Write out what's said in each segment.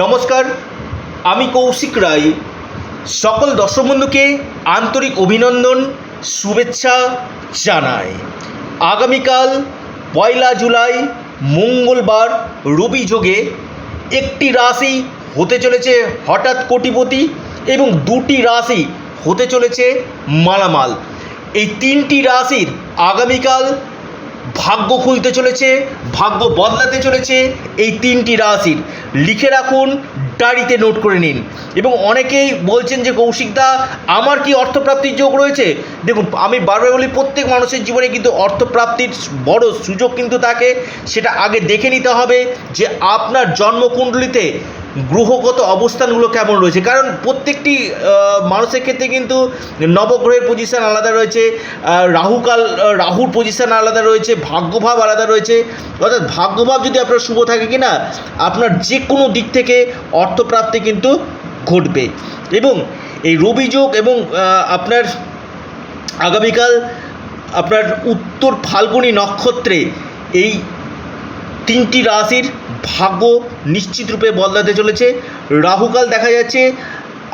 নমস্কার, আমি কৌশিক রায়। সকল দর্শক বন্ধুকে আন্তরিক অভিনন্দন, শুভেচ্ছা জানাই। আগামীকাল পয়লা জুলাই, মঙ্গলবার রবি যোগে একটি রাশি হতে চলেছে হঠাৎ কোটিপতি এবং দুটি রাশি হতে চলেছে মালামাল। এই তিনটি রাশির আগামীকাল ভাগ্য খুলতে চলেছে, ভাগ্য বদলাতে চলেছে এই তিনটি রাশির। লিখে রাখুন, ডায়েরিতে নোট করে নিন। এবং অনেকেই বলছেন যে কৌশিকদা আমার কি অর্থপ্রাপ্তির যোগ রয়েছে? দেখুন, আমি বারবার বলি, প্রত্যেক মানুষের জীবনে কিন্তু অর্থপ্রাপ্তির বড় সুযোগ কিন্তু থাকে। সেটা আগে দেখে নিতে হবে যে, আপনার জন্মকুণ্ডলিতে গ্রহগত অবস্থানগুলো কেমন রয়েছে? কারণ প্রত্যেকটি মানুষের ক্ষেত্রে কিন্তু নবগ্রহের পজিশন আলাদা রয়েছে রাহুকাল রাহুর পজিশন আলাদা রয়েছে, ভাগ্যভাব আলাদা রয়েছে। অর্থাৎ ভাগ্যভাব যদি আপনার শুভ থাকে কি না আপনার যে কোনো দিক থেকে অর্থপ্রাপ্তি কিন্তু ঘটবে। এবং এই রবি যোগ এবং আপনার আগামীকাল, আপনার উত্তর ফাল্গুনী নক্ষত্রে এই তিনটি রাশির ভাগ্য নিশ্চিত রূপে বদলাতে চলেছে। রাহুকাল দেখা যাচ্ছে,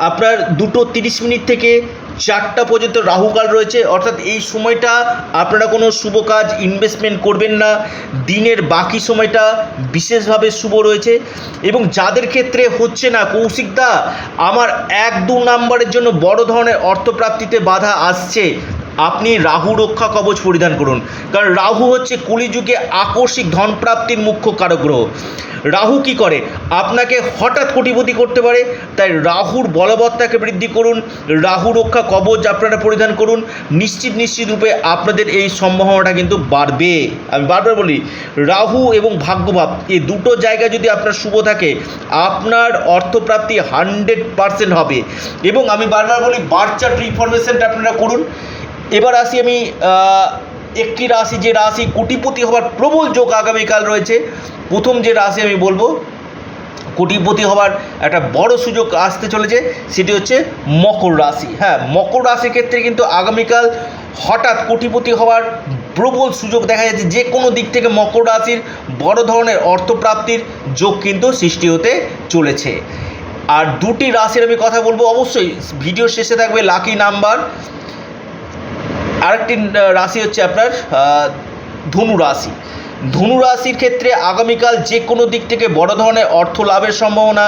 আপনার দুটো তিরিশ মিনিট থেকে চারটা পর্যন্ত রাহুকাল রয়েছে। অর্থাৎ এই সময়টা আপনারা কোনো শুভ কাজ ইনভেস্টমেন্ট করবেন না। দিনের বাকি সময়টা বিশেষভাবে শুভ রয়েছে। এবং যাদের ক্ষেত্রে হচ্ছে না, কৌশিকদা, আমার এক দু নাম্বারের জন্য বড় ধরনের অর্থপ্রাপ্তিতে বাধা আসছে। আপনি রাহু রক্ষা কবচ পরিধান করুন। কারণ রাহু হচ্ছে কলিযুগে আকস্মিক ধনপ্রাপ্তির মুখ্য কারক গ্রহ রাহু কি করে? আপনাকে হঠাৎ কোটিপতি করতে পারে, তাই রাহুর বলবত্তাকে বৃদ্ধি করুন। রাহু রক্ষা কবচ আপনারা পরিধান করুন। নিশ্চিত নিশ্চিত রূপে আপনাদের এই সম্ভাবনাটা কিন্তু বাড়বে। আমি বারবার বলি, রাহু এবং ভাগ্যভাব এই দুটো জায়গা যদি আপনার শুভ থাকে, আপনার অর্থপ্রাপ্তি হান্ড্রেড পারসেন্ট হবে। এবং আমি বারবার বলি বার্চার্ট রিফরমেশনটা আপনারা করুন। এবার আসি আমি একটি রাশি, যে রাশি কোটিপতি হওয়ার প্রবল যোগ আগামীকাল রয়েছে। প্রথম যে রাশি আমি বলব, কোটিপতি হওয়ার একটা বড় সুযোগ আসতে চলেছে, সেটি হচ্ছে মকর রাশি। হ্যাঁ মকর রাশির ক্ষেত্রে কিন্তু আগামীকাল হঠাৎ কোটিপতি হওয়ার প্রবল সুযোগ দেখা যাচ্ছে। যে কোনো দিক থেকে মকর রাশির বড় ধরনের অর্থপ্রাপ্তির যোগ কিন্তু সৃষ্টি হতে চলেছে। আর দুটি রাশির আমি কথা বলব, অবশ্যই ভিডিও শেষে থাকবে লাকি নাম্বার আরেকটি রাশি হচ্ছে আপনার ধনু রাশি। ধনু রাশির ক্ষেত্রে আগামীকাল যে কোনো দিক থেকে বড় ধরনের অর্থ লাভের সম্ভাবনা,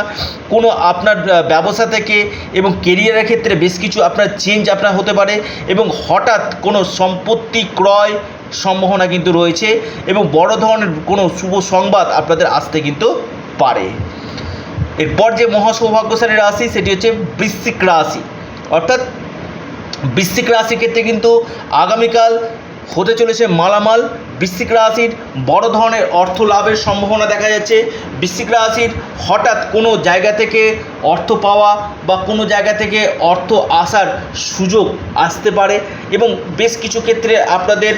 কোনো আপনার ব্যবসা থেকে এবং কেরিয়ারের ক্ষেত্রে বেশ কিছু আপনার চেঞ্জ আপনার হতে পারে এবং হঠাৎ কোনো সম্পত্তি ক্রয় সম্ভাবনা কিন্তু রয়েছে এবং বড় ধরনের কোনো শুভ সংবাদ আপনাদের আসতে কিন্তু পারে। এরপর যে মহাসৌভাগ্যশালী রাশি, সেটি হচ্ছে বৃশ্চিক রাশি। অর্থাৎ বৃশ্চিক রাশির ক্ষেত্রে কিন্তু আগামীকাল হতে চলেছে মালামাল। বৃশ্চিক রাশির বড় ধরনের অর্থ লাভের সম্ভাবনা দেখা যাচ্ছে। বৃশ্চিক রাশির হঠাৎ কোনো জায়গা থেকে অর্থ পাওয়া বা কোনো জায়গা থেকে অর্থ আসার সুযোগ আসতে পারে এবং বেশ কিছু ক্ষেত্রে আপনাদের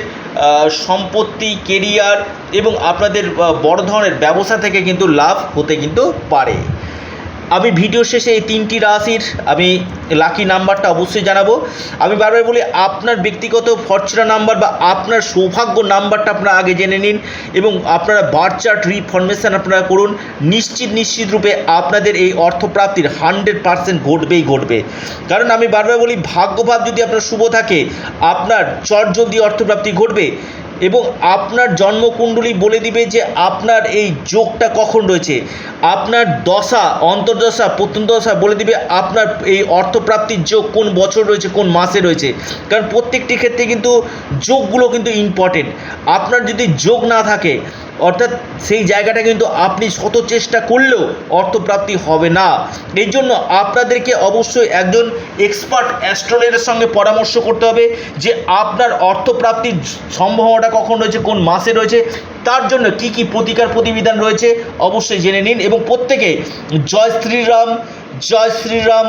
সম্পত্তি, কেরিয়ার এবং আপনাদের বড় ধরনের ব্যবসা থেকে কিন্তু লাভ হতে কিন্তু পারে। আমি ভিডিও শেষে এই তিনটি রাশির আমি লাকি নাম্বারটা অবশ্যই জানাব। আমি বারবার বলি, আপনার ব্যক্তিগত ফরচুনা নাম্বার বা আপনার সৌভাগ্য নাম্বারটা আপনারা আগে জেনে নিন এবং আপনারা বার্থ চার্ট রিফরমেশন আপনারা করুন। নিশ্চিত নিশ্চিত রূপে আপনাদের এই অর্থপ্রাপ্তির হান্ড্রেড পার্সেন্ট ঘটবেই ঘটবে। কারণ আমি বারবার বলি, ভাগ্যভাব যদি আপনার শুভ থাকে, আপনার চট চটজলদি অর্থপ্রাপ্তি ঘটবে এবং আপনার জন্মকুণ্ডলী বলে দিবে যে আপনার এই যোগটা কখন রয়েছে। আপনার দশা, অন্তর্দশা, প্রত্যন্তদশা বলে দিবে আপনার এই অর্থপ্রাপ্তির যোগ কোন বছর রয়েছে, কোন মাসে রয়েছে। কারণ প্রত্যেকটি ক্ষেত্রে কিন্তু যোগগুলো কিন্তু ইম্পর্টেন্ট আপনার যদি যোগ না থাকে অর্থাৎ সেই জায়গাটা কিন্তু আপনি শত চেষ্টা করলেও অর্থপ্রাপ্তি হবে না। এই জন্য আপনাদেরকে অবশ্যই একজন এক্সপার্ট অ্যাস্ট্রোলজারের সঙ্গে পরামর্শ করতে হবে যে আপনার অর্থপ্রাপ্তির সম্ভাবনাটা কখন রয়েছে, কোন মাসে রয়েছে, তার জন্য কি কি প্রতিকার প্রতিবিধান রয়েছে অবশ্যই জেনে নিন এবং প্রত্যেকে জয় শ্রীরাম জয় শ্রীরাম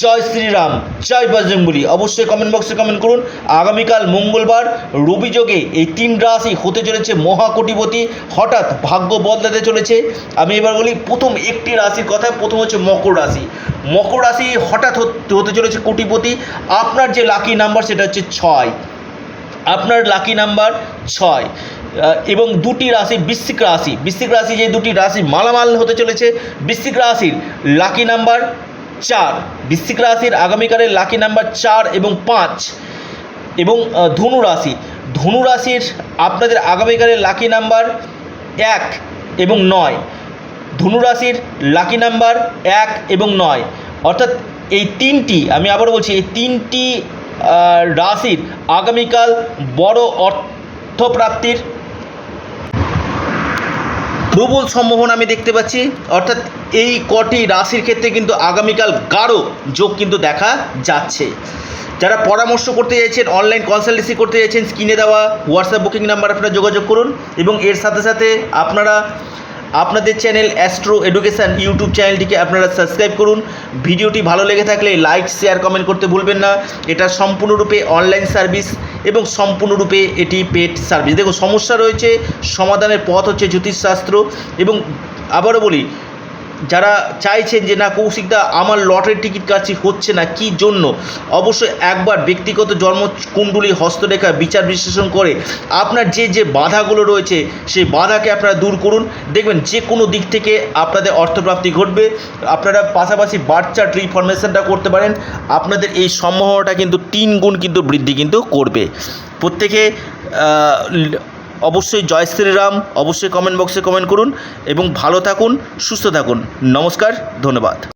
জয় শ্রীরাম, জয় বজরঙ্গলি অবশ্যই কমেন্ট বক্সে কমেন্ট করুন। আগামীকাল মঙ্গলবার রবি যোগে এই তিন রাশি হতে চলেছে মহাকোটিপতি। হঠাৎ ভাগ্য বদলাতে চলেছে। আমি এবার বলি, প্রথম একটি রাশির কথা প্রথম হচ্ছে মকর রাশি। মকর রাশি হঠাৎ হতে চলেছে কোটিপতি। আপনার যে লাকি নাম্বার সেটা হচ্ছে ছয়। আপনার লাকি নাম্বার ছয়। এবং দুটি রাশি বৃশ্চিক রাশি। বৃশ্চিক রাশি যে দুটি রাশি মালামাল হতে চলেছে। বৃশ্চিক রাশির লাকি নাম্বার চার। বৃশ্চিক রাশির আগামীকালের লাকি নাম্বার চার এবং পাঁচ। এবং ধনু রাশি। ধনু রাশির আপনাদের আগামীকালের লাকি নাম্বার এক এবং নয়। ধনু রাশির লাকি নাম্বার এক এবং নয়। অর্থাৎ এই তিনটি, আমি আবার বলছি, এই তিনটি রাশির আগামীকাল বড় অর্থপ্রাপ্তির প্রবল সম্ভাবনা আমি দেখতে পাচ্ছি। অর্থাৎ এই কটি রাশির ক্ষেত্রে কিন্তু আগামীকাল গাঢ় যোগ কিন্তু দেখা যাচ্ছে। যারা পরামর্শ করতে চাইছেন অনলাইন কনসালটেন্সি করতে চাইছেন, স্ক্রিনে দেওয়া হোয়াটসঅ্যাপ বুকিং নাম্বার আপনারা যোগাযোগ করুন এবং এর সাথে সাথে আপনারা আপনাদের চ্যানেল অ্যাস্ট্রো এডুকেশান ইউটিউব চ্যানেলটিকে আপনারা সাবস্ক্রাইব করুন। ভিডিওটি ভালো লেগে থাকলে লাইক, শেয়ার, কমেন্ট করতে ভুলবেন না। এটা সম্পূর্ণরূপে অনলাইন সার্ভিস এবং সম্পূর্ণরূপে এটি পেড সার্ভিস। দেখুন, সমস্যা রয়েছে, সমাধানের পথ হচ্ছে জ্যোতিষশাস্ত্র এবং আবারও বলি যারা চাইছেন যে, না, কৌশিকদা, আমার লটারির টিকিট কাটছি, হচ্ছে না, কি জন্য? অবশ্যই একবার ব্যক্তিগত জন্ম কুণ্ডলী হস্তরেখা বিচার বিশ্লেষণ করে আপনার যে যে বাধাগুলো রয়েছে, সেই বাধাকে আপনারা দূর করুন। দেখবেন যে কোনো দিক থেকে আপনাদের অর্থপ্রাপ্তি ঘটবে। আপনারা পাশাপাশি বার্থ চার্ট রিফরমেশনটা করতে পারেন। আপনাদের এই সম্ভাবনাটা কিন্তু তিন গুণ কিন্তু বৃদ্ধি কিন্তু করবে। প্রত্যেকে অবশ্যই জয় শ্রীরাম, অবশ্যই কমেন্ট বক্সে কমেন্ট করুন এবং ভালো থাকুন, সুস্থ থাকুন। নমস্কার, ধন্যবাদ।